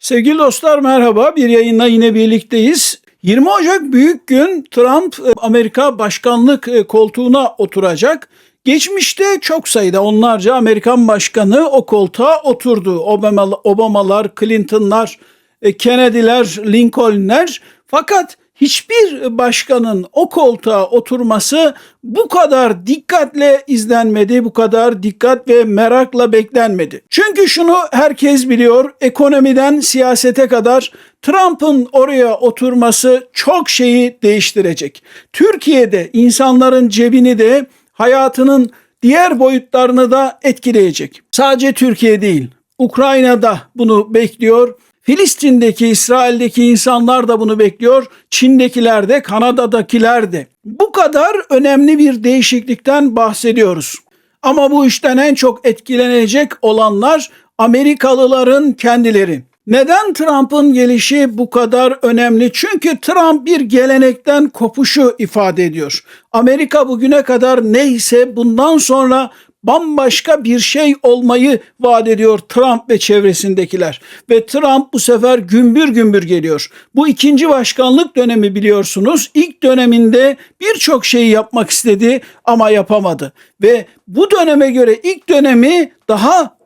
Sevgili dostlar merhaba. Bir yayınla yine birlikteyiz. 20 Ocak büyük gün Trump e, Amerika başkanlık e, koltuğuna oturacak. Geçmişte çok sayıda onlarca Amerikan başkanı o koltuğa oturdu. Obama, Obamalar, Clinton'lar, e, Kennedy'ler, Lincoln'ler. Fakat hiçbir başkanın o koltuğa oturması bu kadar dikkatle izlenmedi, bu kadar dikkat ve merakla beklenmedi. Çünkü şunu herkes biliyor, ekonomiden siyasete kadar Trump'ın oraya oturması çok şeyi değiştirecek. Türkiye'de insanların cebini de hayatının diğer boyutlarını da etkileyecek. Sadece Türkiye değil, Ukrayna'da bunu bekliyor. Filistin'deki, İsrail'deki insanlar da bunu bekliyor. Çin'dekiler de, Kanada'dakiler de. Bu kadar önemli bir değişiklikten bahsediyoruz. Ama bu işten en çok etkilenecek olanlar Amerikalıların kendileri. Neden Trump'ın gelişi bu kadar önemli? Çünkü Trump bir gelenekten kopuşu ifade ediyor. Amerika bugüne kadar neyse bundan sonra bambaşka bir şey olmayı vaat ediyor Trump ve çevresindekiler. Ve Trump bu sefer gümbür gümbür geliyor. Bu ikinci başkanlık dönemi biliyorsunuz. İlk döneminde birçok şeyi yapmak istedi ama yapamadı. Ve bu döneme göre ilk dönemi daha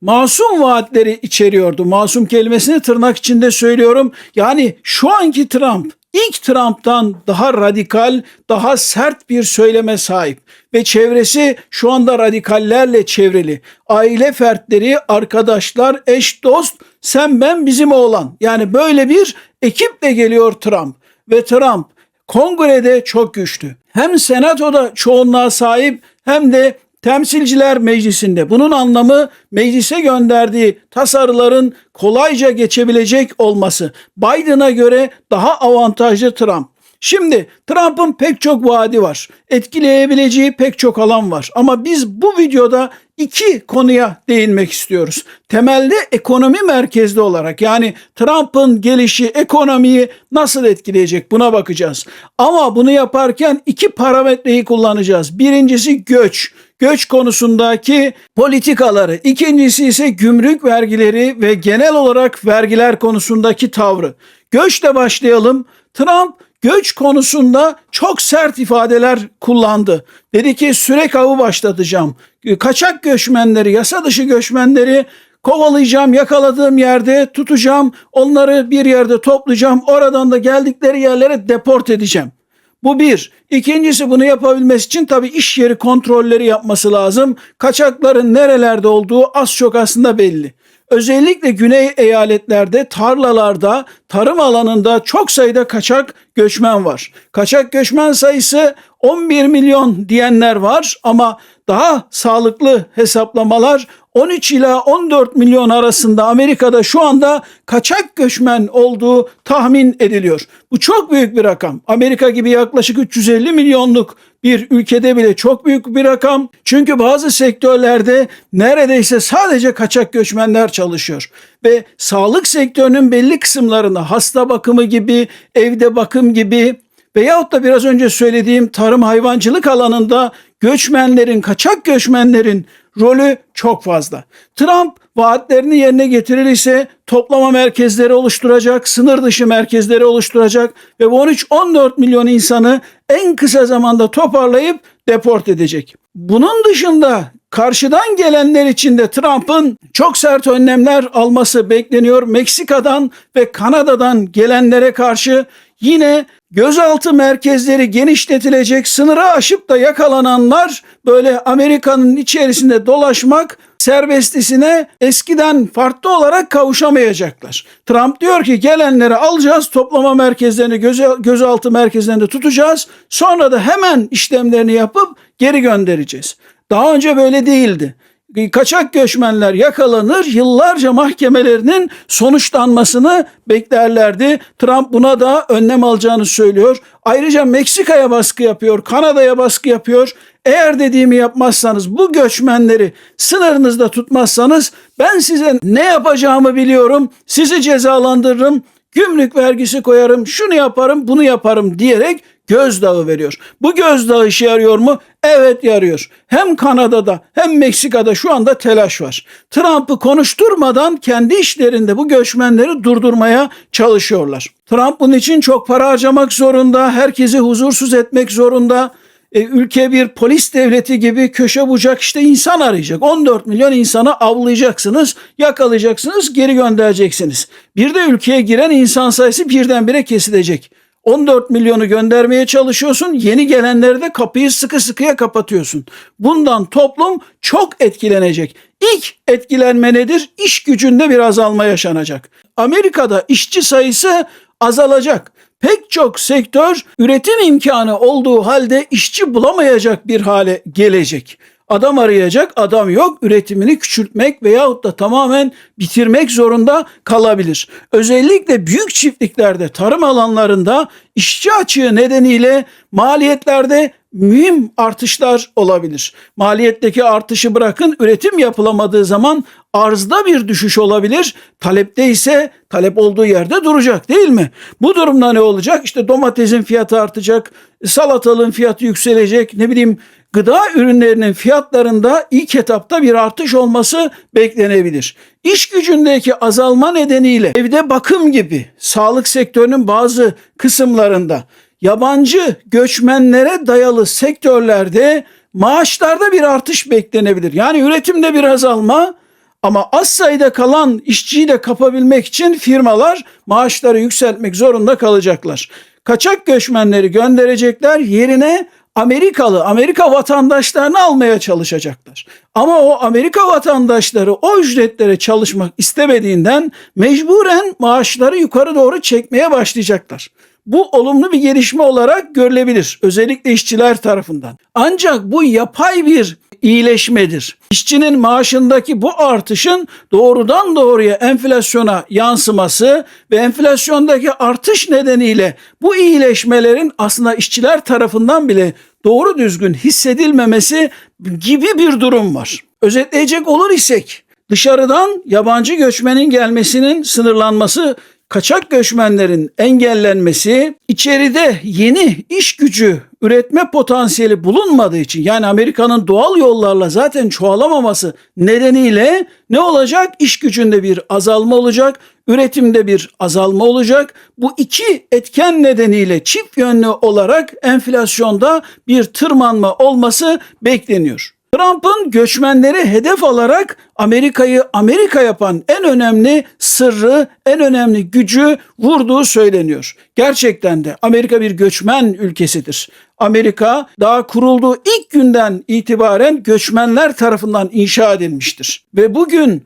masum vaatleri içeriyordu. Masum kelimesini tırnak içinde söylüyorum. Yani şu anki Trump ilk Trump'tan daha radikal, daha sert bir söyleme sahip ve çevresi şu anda radikallerle çevrili. Aile fertleri, arkadaşlar, eş, dost, sen ben bizim oğlan. Yani böyle bir ekiple geliyor Trump ve Trump kongrede çok güçlü. Hem senatoda çoğunluğa sahip hem de Temsilciler Meclisi'nde. Bunun anlamı meclise gönderdiği tasarıların kolayca geçebilecek olması. Biden'a göre daha avantajlı Trump. Şimdi Trump'ın pek çok vaadi var. Etkileyebileceği pek çok alan var. Ama biz bu videoda iki konuya değinmek istiyoruz. Temelde ekonomi merkezli olarak yani Trump'ın gelişi ekonomiyi nasıl etkileyecek buna bakacağız. Ama bunu yaparken iki parametreyi kullanacağız. Birincisi göç göç konusundaki politikaları, ikincisi ise gümrük vergileri ve genel olarak vergiler konusundaki tavrı. Göçle başlayalım. Trump göç konusunda çok sert ifadeler kullandı. Dedi ki sürek avı başlatacağım. Kaçak göçmenleri, yasa dışı göçmenleri kovalayacağım, yakaladığım yerde tutacağım, onları bir yerde toplayacağım, oradan da geldikleri yerlere deport edeceğim. Bu bir. İkincisi bunu yapabilmesi için tabii iş yeri kontrolleri yapması lazım. Kaçakların nerelerde olduğu az çok aslında belli. Özellikle güney eyaletlerde, tarlalarda, tarım alanında çok sayıda kaçak göçmen var. Kaçak göçmen sayısı 11 milyon diyenler var ama daha sağlıklı hesaplamalar 13 ila 14 milyon arasında Amerika'da şu anda kaçak göçmen olduğu tahmin ediliyor. Bu çok büyük bir rakam. Amerika gibi yaklaşık 350 milyonluk bir ülkede bile çok büyük bir rakam. Çünkü bazı sektörlerde neredeyse sadece kaçak göçmenler çalışıyor. Ve sağlık sektörünün belli kısımlarında hasta bakımı gibi, evde bakım gibi veyahut da biraz önce söylediğim tarım hayvancılık alanında göçmenlerin, kaçak göçmenlerin rolü çok fazla. Trump vaatlerini yerine getirirse toplama merkezleri oluşturacak, sınır dışı merkezleri oluşturacak ve bu 13-14 milyon insanı en kısa zamanda toparlayıp deport edecek. Bunun dışında karşıdan gelenler için de Trump'ın çok sert önlemler alması bekleniyor. Meksika'dan ve Kanada'dan gelenlere karşı yine gözaltı merkezleri genişletilecek. Sınırı aşıp da yakalananlar böyle Amerika'nın içerisinde dolaşmak serbestisine eskiden farklı olarak kavuşamayacaklar. Trump diyor ki gelenleri alacağız, toplama merkezlerini, göz, gözaltı merkezlerinde tutacağız. Sonra da hemen işlemlerini yapıp geri göndereceğiz. Daha önce böyle değildi kaçak göçmenler yakalanır, yıllarca mahkemelerinin sonuçlanmasını beklerlerdi. Trump buna da önlem alacağını söylüyor. Ayrıca Meksika'ya baskı yapıyor, Kanada'ya baskı yapıyor. Eğer dediğimi yapmazsanız, bu göçmenleri sınırınızda tutmazsanız ben size ne yapacağımı biliyorum. Sizi cezalandırırım, gümrük vergisi koyarım, şunu yaparım, bunu yaparım diyerek gözdağı veriyor. Bu gözdağı işe yarıyor mu? Evet yarıyor. Hem Kanada'da hem Meksika'da şu anda telaş var. Trump'ı konuşturmadan kendi işlerinde bu göçmenleri durdurmaya çalışıyorlar. Trump bunun için çok para harcamak zorunda, herkesi huzursuz etmek zorunda. E, ülke bir polis devleti gibi köşe bucak işte insan arayacak. 14 milyon insanı avlayacaksınız, yakalayacaksınız, geri göndereceksiniz. Bir de ülkeye giren insan sayısı birdenbire kesilecek. 14 milyonu göndermeye çalışıyorsun. Yeni gelenleri de kapıyı sıkı sıkıya kapatıyorsun. Bundan toplum çok etkilenecek. İlk etkilenme nedir? İş gücünde bir azalma yaşanacak. Amerika'da işçi sayısı azalacak. Pek çok sektör üretim imkanı olduğu halde işçi bulamayacak bir hale gelecek. Adam arayacak, adam yok. Üretimini küçültmek veyahut da tamamen bitirmek zorunda kalabilir. Özellikle büyük çiftliklerde, tarım alanlarında işçi açığı nedeniyle maliyetlerde mühim artışlar olabilir. Maliyetteki artışı bırakın üretim yapılamadığı zaman arzda bir düşüş olabilir. Talepte ise talep olduğu yerde duracak değil mi? Bu durumda ne olacak? İşte domatesin fiyatı artacak, salatalığın fiyatı yükselecek, ne bileyim gıda ürünlerinin fiyatlarında ilk etapta bir artış olması beklenebilir. İş gücündeki azalma nedeniyle evde bakım gibi sağlık sektörünün bazı kısımlarında yabancı göçmenlere dayalı sektörlerde maaşlarda bir artış beklenebilir. Yani üretimde bir azalma ama az sayıda kalan işçiyi de kapabilmek için firmalar maaşları yükseltmek zorunda kalacaklar. Kaçak göçmenleri gönderecekler yerine Amerikalı, Amerika vatandaşlarını almaya çalışacaklar. Ama o Amerika vatandaşları o ücretlere çalışmak istemediğinden mecburen maaşları yukarı doğru çekmeye başlayacaklar. Bu olumlu bir gelişme olarak görülebilir özellikle işçiler tarafından. Ancak bu yapay bir iyileşmedir. İşçinin maaşındaki bu artışın doğrudan doğruya enflasyona yansıması ve enflasyondaki artış nedeniyle bu iyileşmelerin aslında işçiler tarafından bile doğru düzgün hissedilmemesi gibi bir durum var. Özetleyecek olur isek dışarıdan yabancı göçmenin gelmesinin sınırlanması kaçak göçmenlerin engellenmesi, içeride yeni iş gücü üretme potansiyeli bulunmadığı için yani Amerika'nın doğal yollarla zaten çoğalamaması nedeniyle ne olacak? İş gücünde bir azalma olacak, üretimde bir azalma olacak. Bu iki etken nedeniyle çift yönlü olarak enflasyonda bir tırmanma olması bekleniyor. Trump'ın göçmenleri hedef alarak Amerika'yı Amerika yapan en önemli sırrı, en önemli gücü vurduğu söyleniyor. Gerçekten de Amerika bir göçmen ülkesidir. Amerika daha kurulduğu ilk günden itibaren göçmenler tarafından inşa edilmiştir. Ve bugün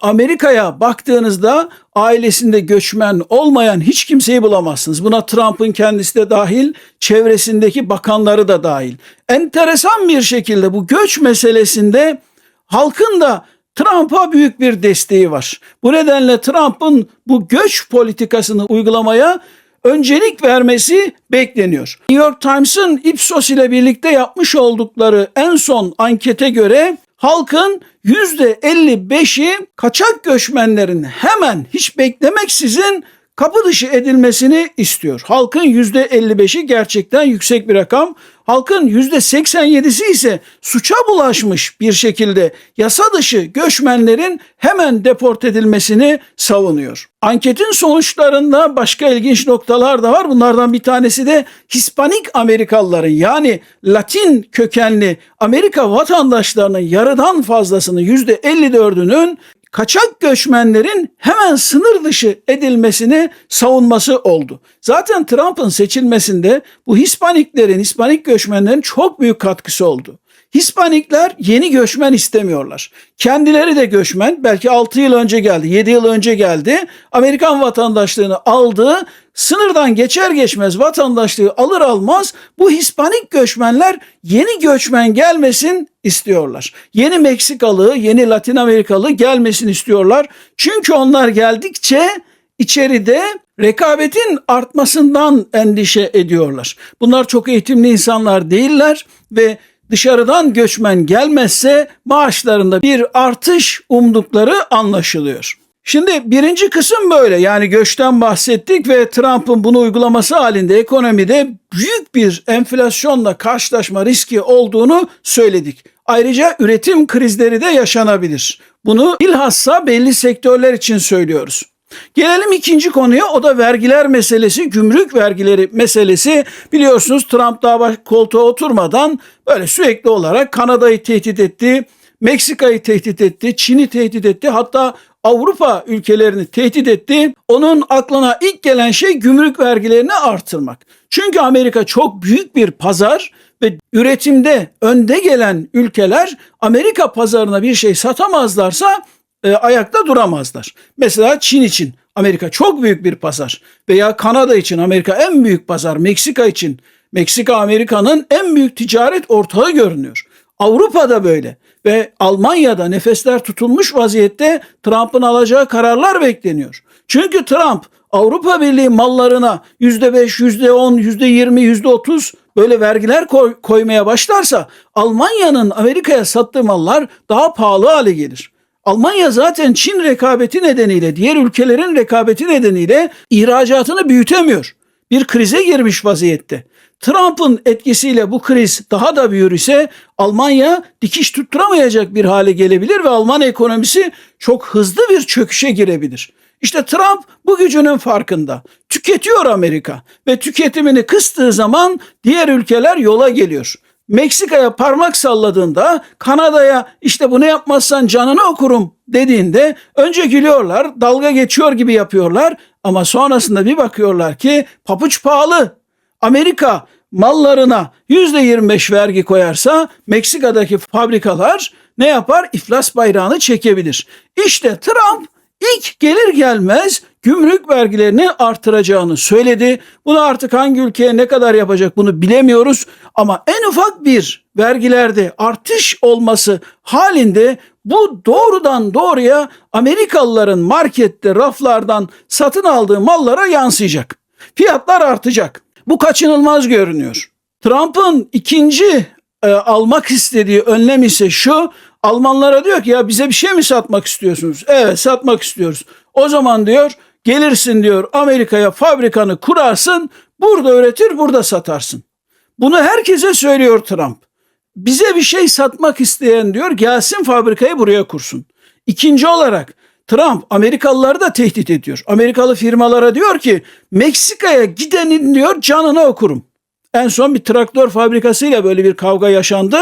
Amerika'ya baktığınızda ailesinde göçmen olmayan hiç kimseyi bulamazsınız. Buna Trump'ın kendisi de dahil, çevresindeki bakanları da dahil. Enteresan bir şekilde bu göç meselesinde halkın da Trump'a büyük bir desteği var. Bu nedenle Trump'ın bu göç politikasını uygulamaya öncelik vermesi bekleniyor. New York Times'ın Ipsos ile birlikte yapmış oldukları en son ankete göre halkın %55'i kaçak göçmenlerin hemen hiç beklemeksizin kapı dışı edilmesini istiyor. Halkın %55'i gerçekten yüksek bir rakam. Halkın %87'si ise suça bulaşmış bir şekilde yasa dışı göçmenlerin hemen deport edilmesini savunuyor. Anketin sonuçlarında başka ilginç noktalar da var. Bunlardan bir tanesi de Hispanik Amerikalıların yani Latin kökenli Amerika vatandaşlarının yarıdan fazlasının %54'ünün kaçak göçmenlerin hemen sınır dışı edilmesini savunması oldu. Zaten Trump'ın seçilmesinde bu Hispaniklerin, Hispanik göçmenlerin çok büyük katkısı oldu. Hispanikler yeni göçmen istemiyorlar. Kendileri de göçmen. Belki 6 yıl önce geldi, 7 yıl önce geldi. Amerikan vatandaşlığını aldı. Sınırdan geçer geçmez vatandaşlığı alır almaz bu Hispanik göçmenler yeni göçmen gelmesin istiyorlar. Yeni Meksikalı, yeni Latin Amerikalı gelmesin istiyorlar. Çünkü onlar geldikçe içeride rekabetin artmasından endişe ediyorlar. Bunlar çok eğitimli insanlar değiller ve dışarıdan göçmen gelmezse maaşlarında bir artış umdukları anlaşılıyor. Şimdi birinci kısım böyle yani göçten bahsettik ve Trump'ın bunu uygulaması halinde ekonomide büyük bir enflasyonla karşılaşma riski olduğunu söyledik. Ayrıca üretim krizleri de yaşanabilir. Bunu bilhassa belli sektörler için söylüyoruz. Gelelim ikinci konuya o da vergiler meselesi, gümrük vergileri meselesi. Biliyorsunuz Trump daha koltuğa oturmadan böyle sürekli olarak Kanada'yı tehdit etti, Meksika'yı tehdit etti, Çin'i tehdit etti. Hatta Avrupa ülkelerini tehdit etti. Onun aklına ilk gelen şey gümrük vergilerini artırmak. Çünkü Amerika çok büyük bir pazar ve üretimde önde gelen ülkeler Amerika pazarına bir şey satamazlarsa e, ayakta duramazlar. Mesela Çin için Amerika çok büyük bir pazar veya Kanada için Amerika en büyük pazar, Meksika için Meksika Amerika'nın en büyük ticaret ortağı görünüyor. Avrupa'da böyle ve Almanya'da nefesler tutulmuş vaziyette Trump'ın alacağı kararlar bekleniyor. Çünkü Trump Avrupa Birliği mallarına %5, %10, %20, %30 böyle vergiler koy, koymaya başlarsa Almanya'nın Amerika'ya sattığı mallar daha pahalı hale gelir. Almanya zaten Çin rekabeti nedeniyle, diğer ülkelerin rekabeti nedeniyle ihracatını büyütemiyor. Bir krize girmiş vaziyette. Trump'ın etkisiyle bu kriz daha da büyür ise Almanya dikiş tutturamayacak bir hale gelebilir ve Alman ekonomisi çok hızlı bir çöküşe girebilir. İşte Trump bu gücünün farkında. Tüketiyor Amerika ve tüketimini kıstığı zaman diğer ülkeler yola geliyor. Meksika'ya parmak salladığında Kanada'ya işte bunu yapmazsan canını okurum dediğinde önce gülüyorlar, dalga geçiyor gibi yapıyorlar ama sonrasında bir bakıyorlar ki papuç pahalı. Amerika mallarına %25 vergi koyarsa Meksika'daki fabrikalar ne yapar? İflas bayrağını çekebilir. İşte Trump ilk gelir gelmez gümrük vergilerini artıracağını söyledi. Bunu artık hangi ülkeye ne kadar yapacak bunu bilemiyoruz ama en ufak bir vergilerde artış olması halinde bu doğrudan doğruya Amerikalıların markette raflardan satın aldığı mallara yansıyacak. Fiyatlar artacak. Bu kaçınılmaz görünüyor. Trump'ın ikinci e, almak istediği önlem ise şu. Almanlara diyor ki ya bize bir şey mi satmak istiyorsunuz? Evet satmak istiyoruz. O zaman diyor gelirsin diyor Amerika'ya fabrikanı kurarsın. Burada üretir burada satarsın. Bunu herkese söylüyor Trump. Bize bir şey satmak isteyen diyor gelsin fabrikayı buraya kursun. İkinci olarak Trump Amerikalıları da tehdit ediyor. Amerikalı firmalara diyor ki Meksika'ya gidenin diyor canını okurum. En son bir traktör fabrikasıyla böyle bir kavga yaşandı.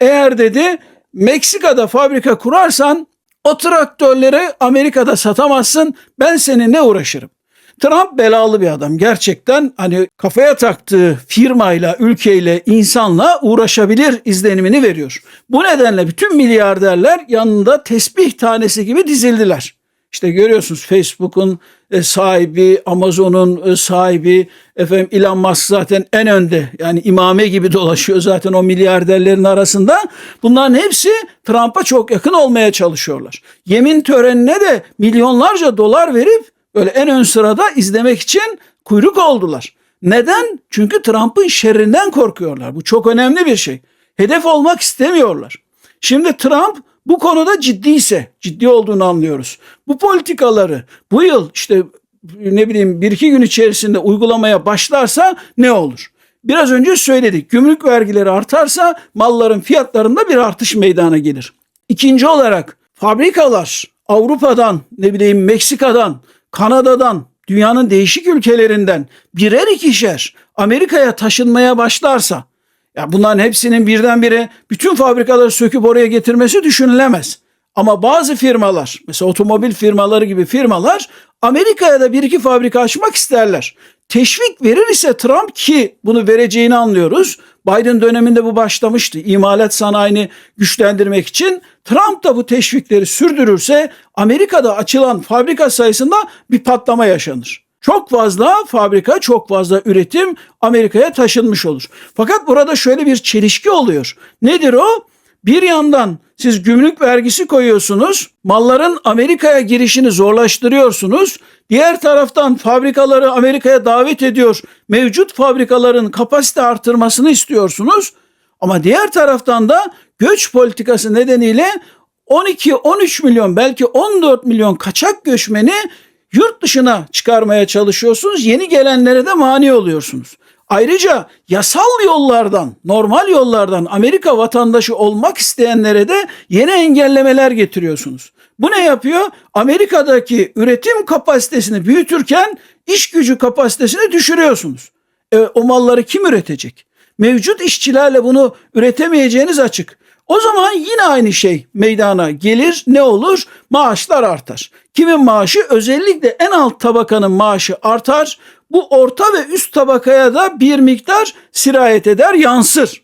Eğer dedi Meksika'da fabrika kurarsan o traktörleri Amerika'da satamazsın. Ben seninle uğraşırım. Trump belalı bir adam. Gerçekten hani kafaya taktığı firmayla, ülkeyle, insanla uğraşabilir izlenimini veriyor. Bu nedenle bütün milyarderler yanında tesbih tanesi gibi dizildiler. İşte görüyorsunuz Facebook'un e, sahibi, Amazon'un e, sahibi, efendim Elon Musk zaten en önde. Yani imame gibi dolaşıyor zaten o milyarderlerin arasında. Bunların hepsi Trump'a çok yakın olmaya çalışıyorlar. Yemin törenine de milyonlarca dolar verip böyle en ön sırada izlemek için kuyruk oldular. Neden? Çünkü Trump'ın şerrinden korkuyorlar. Bu çok önemli bir şey. Hedef olmak istemiyorlar. Şimdi Trump bu konuda ciddiyse, ciddi olduğunu anlıyoruz. Bu politikaları bu yıl işte ne bileyim bir iki gün içerisinde uygulamaya başlarsa ne olur? Biraz önce söyledik. Gümrük vergileri artarsa malların fiyatlarında bir artış meydana gelir. İkinci olarak fabrikalar Avrupa'dan, ne bileyim Meksika'dan, Kanada'dan, dünyanın değişik ülkelerinden birer ikişer Amerika'ya taşınmaya başlarsa ya bunların hepsinin birdenbire bütün fabrikaları söküp oraya getirmesi düşünülemez. Ama bazı firmalar, mesela otomobil firmaları gibi firmalar Amerika'ya da bir iki fabrika açmak isterler. Teşvik verir ise Trump ki bunu vereceğini anlıyoruz. Biden döneminde bu başlamıştı. İmalat sanayini güçlendirmek için Trump da bu teşvikleri sürdürürse Amerika'da açılan fabrika sayısında bir patlama yaşanır. Çok fazla fabrika, çok fazla üretim Amerika'ya taşınmış olur. Fakat burada şöyle bir çelişki oluyor. Nedir o? Bir yandan siz gümrük vergisi koyuyorsunuz, malların Amerika'ya girişini zorlaştırıyorsunuz. Diğer taraftan fabrikaları Amerika'ya davet ediyor. Mevcut fabrikaların kapasite artırmasını istiyorsunuz. Ama diğer taraftan da göç politikası nedeniyle 12-13 milyon belki 14 milyon kaçak göçmeni yurt dışına çıkarmaya çalışıyorsunuz. Yeni gelenlere de mani oluyorsunuz. Ayrıca yasal yollardan, normal yollardan Amerika vatandaşı olmak isteyenlere de yeni engellemeler getiriyorsunuz. Bu ne yapıyor? Amerika'daki üretim kapasitesini büyütürken iş gücü kapasitesini düşürüyorsunuz. E, o malları kim üretecek? Mevcut işçilerle bunu üretemeyeceğiniz açık. O zaman yine aynı şey meydana gelir. Ne olur? Maaşlar artar. Kimin maaşı? Özellikle en alt tabakanın maaşı artar. Bu orta ve üst tabakaya da bir miktar sirayet eder, yansır.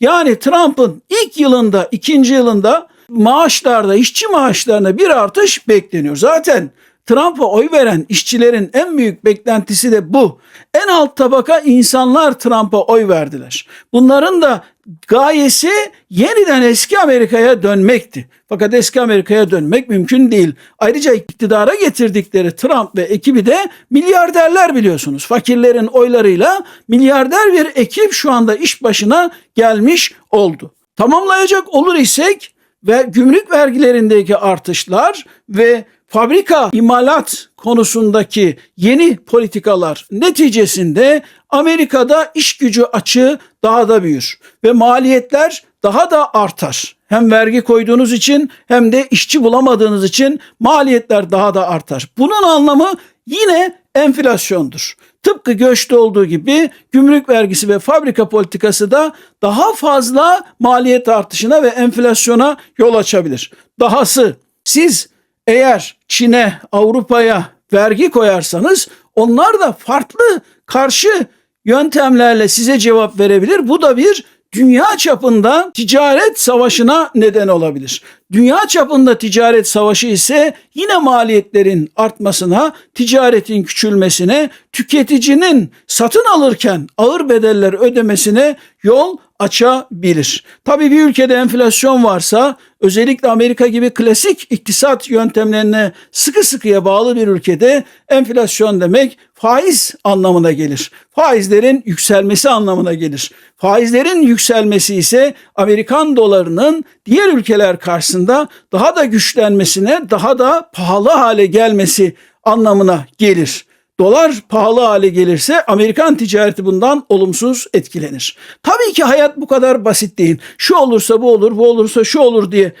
Yani Trump'ın ilk yılında, ikinci yılında maaşlarda, işçi maaşlarına bir artış bekleniyor. Zaten Trump'a oy veren işçilerin en büyük beklentisi de bu. En alt tabaka insanlar Trump'a oy verdiler. Bunların da gayesi yeniden eski Amerika'ya dönmekti. Fakat eski Amerika'ya dönmek mümkün değil. Ayrıca iktidara getirdikleri Trump ve ekibi de milyarderler biliyorsunuz. Fakirlerin oylarıyla milyarder bir ekip şu anda iş başına gelmiş oldu. Tamamlayacak olur isek ve gümrük vergilerindeki artışlar ve fabrika imalat konusundaki yeni politikalar neticesinde Amerika'da iş gücü açığı daha da büyür ve maliyetler daha da artar. Hem vergi koyduğunuz için hem de işçi bulamadığınız için maliyetler daha da artar. Bunun anlamı yine enflasyondur. Tıpkı göçte olduğu gibi gümrük vergisi ve fabrika politikası da daha fazla maliyet artışına ve enflasyona yol açabilir. Dahası siz eğer Çin'e, Avrupa'ya vergi koyarsanız onlar da farklı karşı yöntemlerle size cevap verebilir. Bu da bir dünya çapında ticaret savaşına neden olabilir. Dünya çapında ticaret savaşı ise yine maliyetlerin artmasına, ticaretin küçülmesine, tüketicinin satın alırken ağır bedeller ödemesine yol açabilir. Tabii bir ülkede enflasyon varsa özellikle Amerika gibi klasik iktisat yöntemlerine sıkı sıkıya bağlı bir ülkede enflasyon demek faiz anlamına gelir. Faizlerin yükselmesi anlamına gelir. Faizlerin yükselmesi ise Amerikan dolarının diğer ülkeler karşısında daha da güçlenmesine, daha da pahalı hale gelmesi anlamına gelir. Dolar pahalı hale gelirse Amerikan ticareti bundan olumsuz etkilenir. Tabii ki hayat bu kadar basit değil. Şu olursa bu olur, bu olursa şu olur diye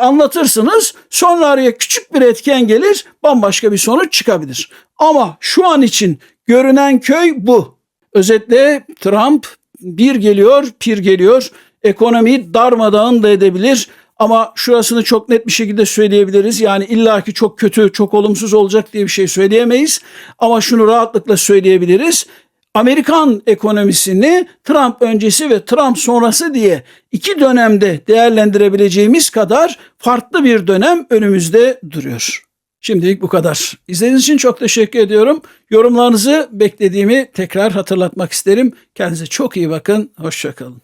anlatırsınız. Sonra araya küçük bir etken gelir, bambaşka bir sonuç çıkabilir. Ama şu an için görünen köy bu. Özetle Trump bir geliyor, pir geliyor. Ekonomiyi darmadağın da edebilir. Ama şurasını çok net bir şekilde söyleyebiliriz. Yani illaki çok kötü, çok olumsuz olacak diye bir şey söyleyemeyiz. Ama şunu rahatlıkla söyleyebiliriz. Amerikan ekonomisini Trump öncesi ve Trump sonrası diye iki dönemde değerlendirebileceğimiz kadar farklı bir dönem önümüzde duruyor. Şimdilik bu kadar. İzlediğiniz için çok teşekkür ediyorum. Yorumlarınızı beklediğimi tekrar hatırlatmak isterim. Kendinize çok iyi bakın. Hoşçakalın.